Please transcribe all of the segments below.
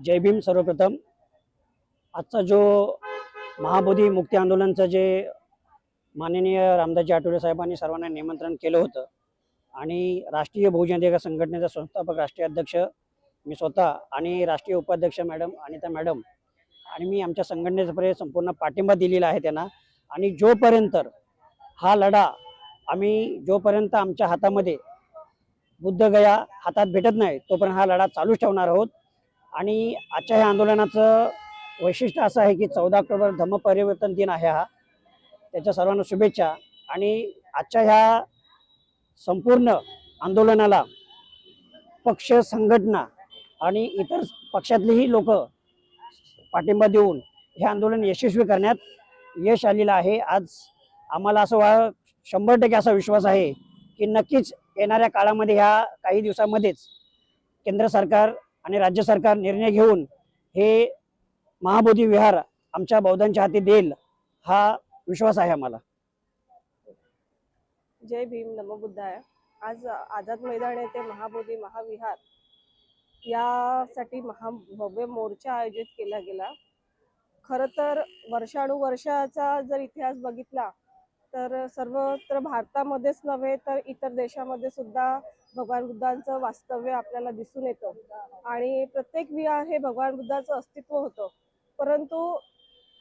जय भीम सर्वप्रथम. आजचा जो महाबोधी मुक्ती आंदोलनचं जे माननीय रामदासजी आठवले साहेबांनी सर्वांना निमंत्रण केलं होतं आणि राष्ट्रीय बहुजन अधिकार संघटनेचा संस्थापक राष्ट्रीय अध्यक्ष मी स्वतः आणि राष्ट्रीय उपाध्यक्ष मॅडम अनिता मॅडम आणि मी आमच्या संघटनेचा संपूर्ण पाठिंबा दिलेला आहे त्यांना. आणि जोपर्यंत हा लढा आम्ही जोपर्यंत आमच्या हातामध्ये बुद्धगया हातात भेटत नाही तोपर्यंत हा लढा चालूच ठेवणार आहोत. आणि आजच्या ह्या आंदोलनाचं वैशिष्ट्य असं आहे की चौदा ऑक्टोबर धम्मपरिवर्तन दिन आहे हा. त्याच्या सर्वांना शुभेच्छा. आणि आजच्या ह्या संपूर्ण आंदोलनाला पक्ष संघटना आणि इतर पक्षातलेही लोक पाठिंबा देऊन हे आंदोलन यशस्वी करण्यात यश आलेलं आहे. आज आम्हाला असं वा शंभर टक्के असा विश्वास आहे की नक्कीच येणाऱ्या काळामध्ये ह्या काही दिवसामध्येच केंद्र सरकार आणि राज्य सरकार निर्णय घेऊन हे महाबोधी विहार आमच्या बौद्धांच्या हाती देईल हा विश्वास आहे आम्हाला. जय भीम नमो बुद्धाय. आज आझाद मैदान येथे महाबोधी महाविहार यासाठी महा भव्य मोर्चा आयोजित केला गेला. खरं तर वर्षानुवर्षाचा जर इतिहास बघितला तर सर्वत्र भारतामध्येच नव्हे तर इतर देशामध्ये सुद्धा भगवान बुद्धांचं वास्तव्य आपल्याला दिसून येतं. आणि प्रत्येक विहार हे भगवान बुद्धाचं अस्तित्व होतं. परंतु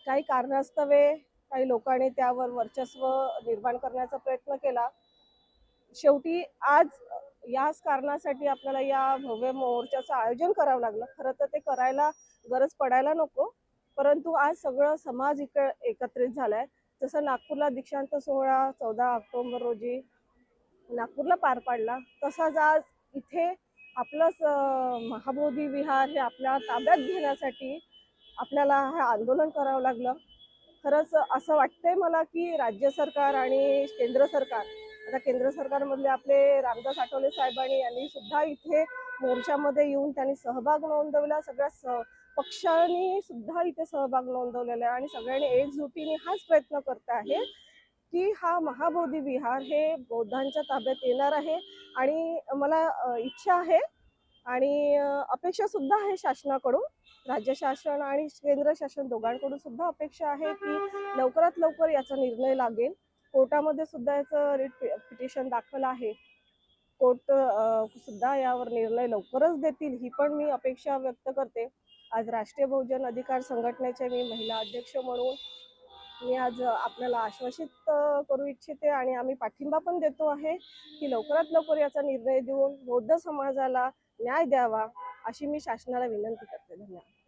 काही कारणास्तवे काही लोकांनी त्यावर वर्चस्व निर्माण करण्याचा प्रयत्न केला. शेवटी आज याच कारणासाठी आपल्याला या भव्य मोर्चाचं आयोजन करावं लागलं. खरं तर ते करायला गरज पडायला नको परंतु आज सगळं समाज इकडे एकत्रित झालाय. जसं नागपूरला दीक्षांत सोहळा चौदा ऑक्टोबर रोजी नागपूरला पार पाडला तसाच आज इथे आपलंच महाबोधी विहार हे आपल्या ताब्यात घेण्यासाठी आपल्याला हे आंदोलन करावं लागलं. खरंच असं वाटतंय मला की राज्य सरकार आणि केंद्र सरकार आता केंद्र सरकारमधले आपले रामदास आठवले साहेबांनी यांनी सुद्धा इथे मोर्चामध्ये येऊन त्यांनी सहभाग नोंदवला. सगळ्या सह पक्षांनी सुद्धा इथे सहभाग नोंदवलेला आहे आणि सगळ्यांनी एकजुटीने हाच प्रयत्न करत आहे की हा महाबोधी विहार हे बौद्धांच्या ताब्यात येणार आहे. आणि मला इच्छा आहे आणि अपेक्षा सुद्धा आहे शासनाकडून. राज्य शासन आणि केंद्र शासन दोघांकडून सुद्धा अपेक्षा आहे की लवकरात लवकर याचा निर्णय लागेल. कोर्टामध्ये सुद्धा याचं रिट पिटिशन दाखल आहे. कोर्ट सुद्धा यावर निर्णय लवकरच देतील ही पण मी अपेक्षा व्यक्त करते. आज राष्ट्रीय बहुजन अधिकार संघटनेचे मी महिला अध्यक्ष म्हणून मी आज आपल्याला आश्वासित करू इच्छिते आणि आम्ही पाठिंबा पण देतो आहे की लवकरात लवकर याचा निर्णय देऊन बौद्ध समाजाला न्याय द्यावा अशी मी शासनाला विनंती करते. धन्यवाद.